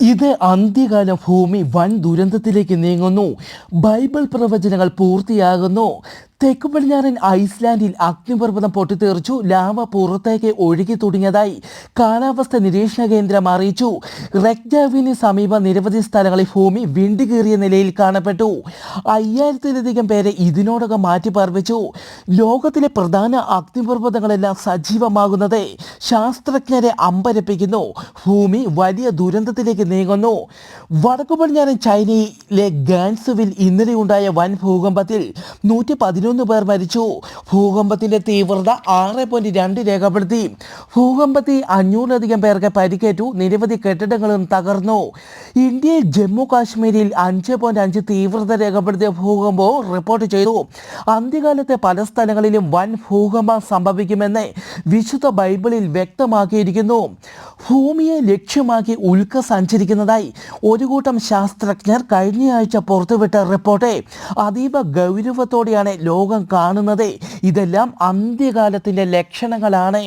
ഇത് അന്ത്യകാല ഭൂമി വൻ ദുരന്തത്തിലേക്ക് നീങ്ങുന്നു. ബൈബിൾ പ്രവചനങ്ങൾ പൂർത്തിയാകുന്നു. തെക്ക് പടിഞ്ഞാറൻ ഐസ്ലാൻഡിൽ അഗ്നിപർവതം പൊട്ടിത്തെറിച്ചു. ലാവ പുറത്തേക്ക് ഒഴുകി തുടങ്ങിയതായി കാലാവസ്ഥ നിരീക്ഷണ കേന്ദ്രം അറിയിച്ചു. റെക്ജാവിന് സമീപം നിരവധി സ്ഥലങ്ങളിൽ ഭൂമി വിണ്ടുകീറിയ നിലയിൽ കാണപ്പെട്ടു. അയ്യായിരത്തിലധികം പേരെ ഇതിനോടകം മാറ്റിപ്പാർപ്പിച്ചു. ലോകത്തിലെ പ്രധാന അഗ്നിപർവതങ്ങളെല്ലാം സജീവമാകുന്നത് ശാസ്ത്രജ്ഞരെ അമ്പരപ്പിക്കുന്നു. ഭൂമി വലിയ ദുരന്തത്തിലേക്ക് നീങ്ങുന്നു. വടക്കു പടിഞ്ഞാറൻ ചൈനയിലെ ഗാൻസുവിൽ ഇന്നലെ ഉണ്ടായ വൻ ഭൂകമ്പത്തിൽ നൂറ്റി പതിനൊന്ന് പേർ മരിച്ചു. ഭൂകമ്പത്തിന്റെ തീവ്രത ആറ് പോയിന്റ് രണ്ട് രേഖപ്പെടുത്തി. ഭൂകമ്പത്തിൽ അഞ്ഞൂറിലധികം പേർക്ക് പരിക്കേറ്റു. നിരവധി കെട്ടിടങ്ങളും തകർന്നു. ഇന്ത്യയിൽ ജമ്മു കാശ്മീരിൽ അഞ്ച് പോയിന്റ് അഞ്ച് തീവ്രത രേഖപ്പെടുത്തിയ ഭൂകമ്പവും റിപ്പോർട്ട് ചെയ്തു. അന്ത്യകാലത്തെ പല സ്ഥലങ്ങളിലും വൻ ഭൂകമ്പം സംഭവിക്കുമെന്ന് വിശുദ്ധ ബൈബിളിൽ വ്യക്തമാക്കിയിരിക്കുന്നു. ഭൂമിയെ ലക്ഷ്യമാക്കി ഉൽക്ക സഞ്ചരിക്കുന്നതായി ഒരു കൂട്ടം ശാസ്ത്രജ്ഞർ കഴിഞ്ഞയാഴ്ച പുറത്തുവിട്ട റിപ്പോർട്ട്. അതീവ ഗൗരവത്തോടെയാണ് ലോകം കാണുന്നത്. ഇതെല്ലാം അന്ത്യകാലത്തിന്റെ ലക്ഷണങ്ങളാണ്.